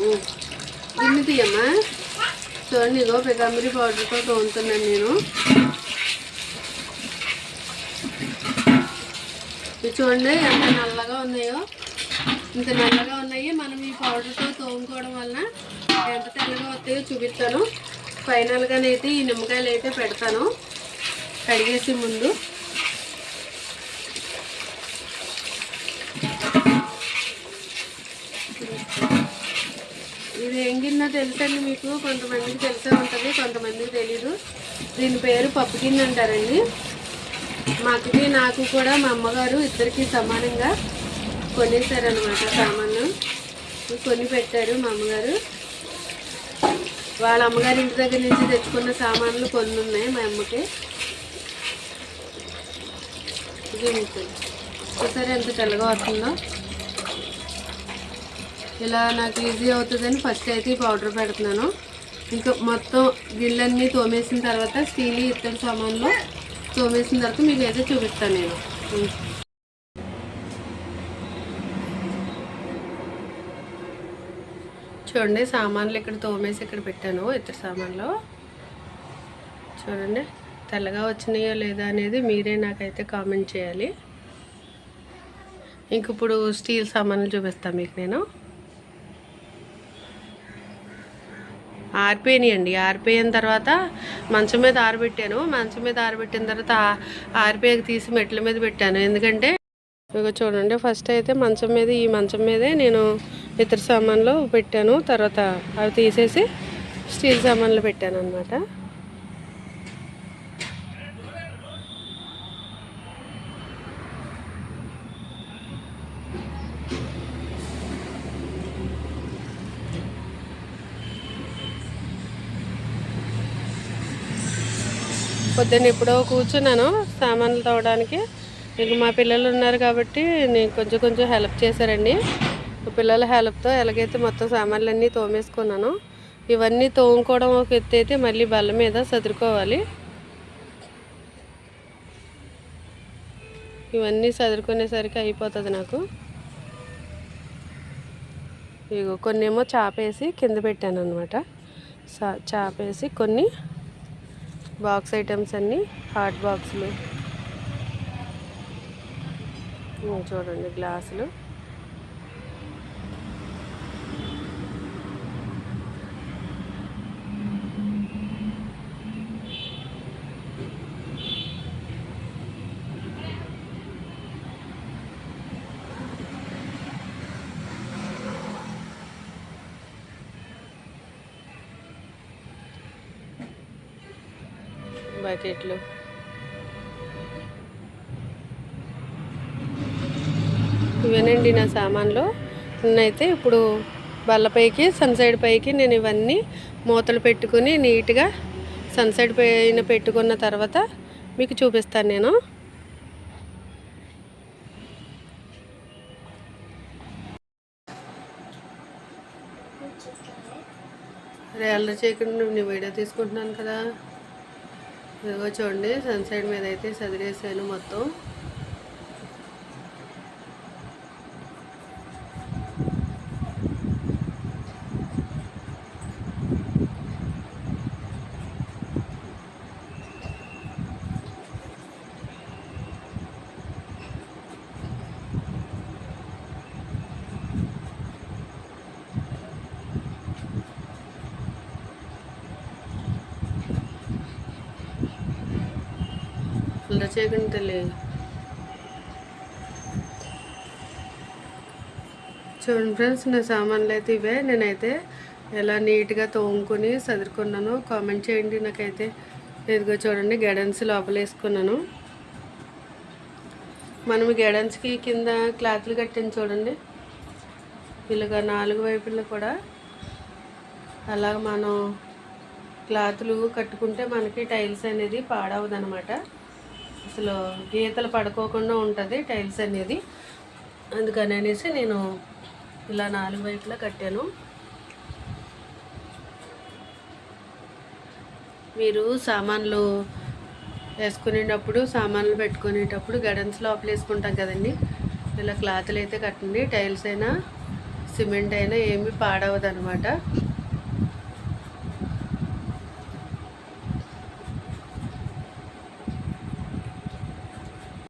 గిన్నె తీయమ్మా. చూడండి ఇదో పితాంబరి పౌడర్తో తోముతున్నాను నేను. ఇవి చూడండి ఎంత నల్లగా ఉన్నాయో. ఇంత నల్లగా ఉన్నాయి. మనం ఈ పౌడర్తో తోముకోవడం వలన ఎంత తెల్లగా వస్తాయో చూపిస్తాను. ఫైనల్గానైతే ఈ నిమ్మకాయలు అయితే పెడతాను. కడిగేసి ముందు. ఇది ఏం గిన్నె తెలుసండి మీకు? కొంతమందికి తెలిసే ఉంటుంది కొంతమందికి తెలీదు. దీని పేరు పప్పు గిన్నె అంటారండి. మాకు నాకు కూడా మా అమ్మగారు ఇద్దరికి సమానంగా కొనేసారనమాట సామాన్లు. కొని పెట్టారు మా అమ్మగారు. వాళ్ళ అమ్మగారి ఇంటి దగ్గర నుంచి తెచ్చుకున్న సామాన్లు కొన్ని ఉన్నాయి మా అమ్మకి. ఇది మీకు. ఎంత తెల్లగా వస్తుందో. ఇలా నాకు ఈజీ అవుతుందని ఫస్ట్ అయితే ఈ పౌడర్ పెడుతున్నాను. ఇంకా మొత్తం గిళ్ళన్నీ తోమేసిన తర్వాత స్టీల్ ఇత్తడి సామాన్లో తోమేసిన తర్వాత మీకు అయితే చూపిస్తాను నేను. చూడండి సామాన్లు ఇక్కడ తోమేసి ఇక్కడ పెట్టాను ఇత్తడి సామాన్లు. చూడండి తెల్లగా వచ్చినాయో లేదా అనేది మీరే నాకైతే కామెంట్ చేయాలి. ఇంక ఇప్పుడు స్టీల్ సామాన్లు చూపిస్తాను మీకు నేను. ఆరిపోయినాయండి ఆరిపోయిన తర్వాత మంచం మీద ఆరబెట్టాను. మంచం మీద ఆరబెట్టిన తర్వాత ఆరిపోయాక తీసి మెట్ల మీద పెట్టాను. ఎందుకంటే ఇక చూడండి ఫస్ట్ అయితే మంచం మీద ఈ మంచం మీదే నేను ఇతర సామాన్లు పెట్టాను. తర్వాత అవి తీసేసి స్టీల్ సామాన్లు పెట్టాను అనమాట పొద్దున్న ఎప్పుడో కూర్చున్నాను సామాన్లు తవ్వడానికి ఇక మా పిల్లలు ఉన్నారు కాబట్టి నేను కొంచెం కొంచెం హెల్ప్ చేశారండి. పిల్లల హెల్ప్తో ఎలాగైతే మొత్తం సామాన్లన్నీ తోమేసుకున్నాను ఇవన్నీ తోముకోవడం ఒక ఎత్తు అయితే మళ్ళీ బల్ల మీద సదురుకోవాలి. ఇవన్నీ సదురుకునేసరికి అయిపోతుంది నాకు. ఇగో కొన్నేమో చాపేసి కింద పెట్టాను అనమాట చాపేసి కొన్ని బాక్స్ ఐటమ్స్ అన్నీ హాట్ బాక్సులు. చూడండి గ్లాసులు. బకెట్లు. ఇవేనండి నా సామాన్లు. నేనైతే ఇప్పుడు బల్లపైకి సన్సైడ్ పైకి నేను ఇవన్నీ మూతలు పెట్టుకుని నీట్గా సన్సైడ్ పైన పెట్టుకున్న తర్వాత మీకు చూపిస్తాను నేను. రేళ్ళ చేయకుండా నువ్వు నీ వీడియో తీసుకుంటున్నాను కదా. ఇదిగో చూడండి సన్సైడ్ మీద అయితే చదివేసాను మొత్తం. ఇలా చేయకుండా తల్లి చూడండి ఫ్రెండ్స్ నా సామాన్లు అయితే ఇవే. నేనైతే ఎలా నీట్గా తోముకొని సదురుకున్నాను కామెంట్ చేయండి. నాకైతే ఇదిగో చూడండి గైడెన్స్ లోపల వేసుకున్నాను మనం గైడెన్స్కి కింద క్లాత్లు కట్టింది చూడండి. ఇలాగ నాలుగు వైపులు కూడా అలాగ మనం క్లాతులు కట్టుకుంటే మనకి టైల్స్ అనేది పాడవదనమాట. అసలు గీతలు పడుకోకుండా ఉంటుంది టైల్స్ అనేది. అందుకని అనేసి నేను ఇలా నాలుగు వైపులా కట్టాను. మీరు సామాన్లు వేసుకునేటప్పుడు సామాన్లు పెట్టుకునేటప్పుడు గడన్స్ లోపల వేసుకుంటాం కదండి. ఇలా క్లాతులు అయితే కట్టండి. టైల్స్ అయినా సిమెంట్ అయినా ఏమీ పాడవదు అనమాట